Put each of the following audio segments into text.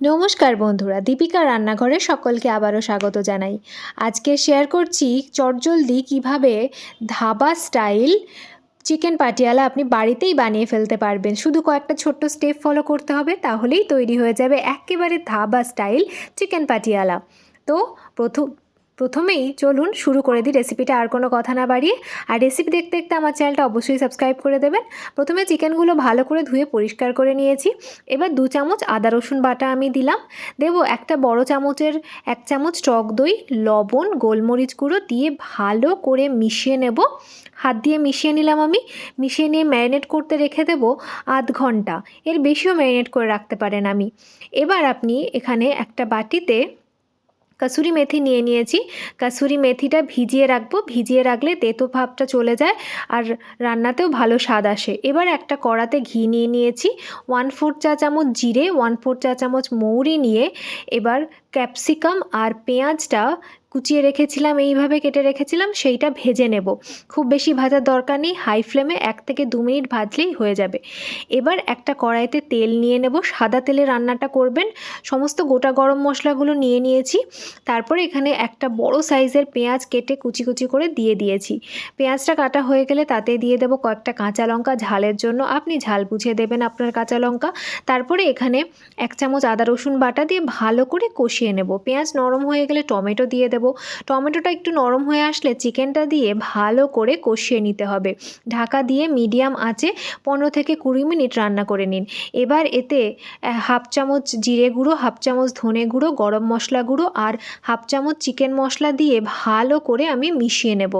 নমস্কার বন্ধুরা দীপিকা রান্নাঘরে সকলকে আবারও স্বাগত জানাই। আজকে শেয়ার করছি চটজলদি কীভাবে ধাবা স্টাইল চিকেন পাটিয়ালা আপনি বাড়িতেই বানিয়ে ফেলতে পারবেন। শুধু কয়েকটা ছোট্ট স্টেপ ফলো করতে হবে, তাহলেই তৈরি হয়ে যাবে একেবারে ধাবা স্টাইল চিকেন পাটিয়ালা। তো প্রথম প্রথমেই চলুন শুরু করে দিই রেসিপিটা আর কোনো কথা না বাড়িয়ে। আর রেসিপি দেখতে দেখতে আমার চ্যানেলটা অবশ্যই সাবস্ক্রাইব করে দেবেন। প্রথমে চিকেনগুলো ভালো করে ধুয়ে পরিষ্কার করে নিয়েছি। এবার দু চামচ আদা, রসুন বাটা আমি দিলাম। দেব একটা বড় চামচের এক চামচ টক দই, লবণ, গোলমরিচ গুঁড়ো দিয়ে ভালো করে মিশিয়ে নেব। হাত দিয়ে মিশিয়ে নিলাম আমি। মিশিয়ে নিয়ে ম্যারিনেট করতে রেখে দেবো আধ ঘণ্টা। এর বেশিও ম্যারিনেট করে রাখতে পারেন আমি। এবার আপনি এখানে একটা বাটিতে কাসুরি মেথি নিয়ে নিয়েছি। কাসুরি মেথিটা ভিজিয়ে রাখব। ভিজিয়ে রাখলে তেতো ভাবটা চলে যায় আর রান্নাতেও ভালো স্বাদ আসে। এবার একটা কড়াতে ঘি নিয়ে নিয়েছি। ওয়ান ফোর চা চামচ জিরে, ওয়ান ফোর চা চামচ মৌরি নিয়ে এবার ক্যাপসিকাম আর পেঁয়াজটা কুচিয়ে রেখেছিলাম, এইভাবে কেটে রেখেছিলাম, সেইটা ভেজে নেব। খুব বেশি ভাজার দরকার নেই হাই ফ্লেমে এক থেকে দু মিনিট ভাজলেই হয়ে যাবে। এবার একটা কড়াইতে তেল নিয়ে নেব, সাদা তেলে রান্নাটা করবেন, সমস্ত গোটা গরম মশলাগুলো নিয়ে নিয়েছি, তারপরে এখানে একটা বড় সাইজের পেঁয়াজ কেটে কুচি কুচি করে দিয়ে দিয়েছি। পেঁয়াজটা কাটা হয়ে গেলে তাতে দিয়ে দেবো কয়েকটা কাঁচা লঙ্কা, ঝালের জন্য, আপনি ঝাল বুঝিয়ে দেবেন আপনার কাঁচা লঙ্কা। তারপরে এখানে এক চামচ আদা রসুন বাটা দিয়ে ভালো করে কষিয়ে নেব। পেঁয়াজ নরম হয়ে গেলে টমেটো দিয়ে দেবো টমেটোটা একটু নরম হয়ে আসলে চিকেনটা দিয়ে ভালো করে কষিয়ে নিতে হবে। ঢাকা দিয়ে মিডিয়াম আঁচে পনেরো থেকে কুড়ি মিনিট রান্না করে নিন। এবার এতে হাফ চামচ জিরে গুঁড়ো, হাফ চামচ ধনে গুঁড়ো, গরম মশলা গুঁড়ো আর হাফ চামচ চিকেন মশলা দিয়ে ভালো করে আমি মিশিয়ে নেব।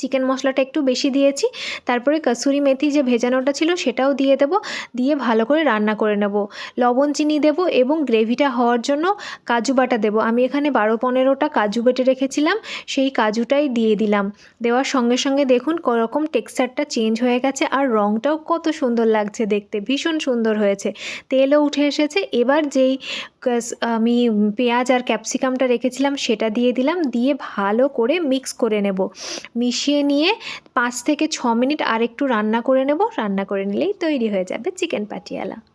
চিকেন মশলাটা একটু বেশি দিয়েছি। তারপরে কসুরি মেথি যে ভেজানোটা ছিল সেটাও দিয়ে দেব। দিয়ে ভালো করে রান্না করে নেব। লবণ, চিনি দেব এবং গ্রেভিটা হওয়ার জন্য কাজু বাটা দেব। আমি এখানে বারো পনেরোটা কাজু বেটে রেখেছিলাম। সেই কাজুটাই দিয়ে দিলাম। দেওয়ার সঙ্গে সঙ্গে দেখুন রকম টেক্সচারটা চেঞ্জ হয়ে গেছে আর রঙটাও কত সুন্দর লাগছে দেখতে। ভীষণ সুন্দর হয়েছে। তেলও উঠে এসেছে। এবার যেই আমি পেঁয়াজ আর ক্যাপসিকামটা রেখেছিলাম সেটা দিয়ে দিলাম। দিয়ে ভালো করে মিক্স করে নেব। মিশিয়ে নিয়ে পাঁচ থেকে ছ মিনিট আর একটু রান্না করে নেব। রান্না করে নিলেই তৈরি হয়ে যাবে চিকেন পাটিয়ালা।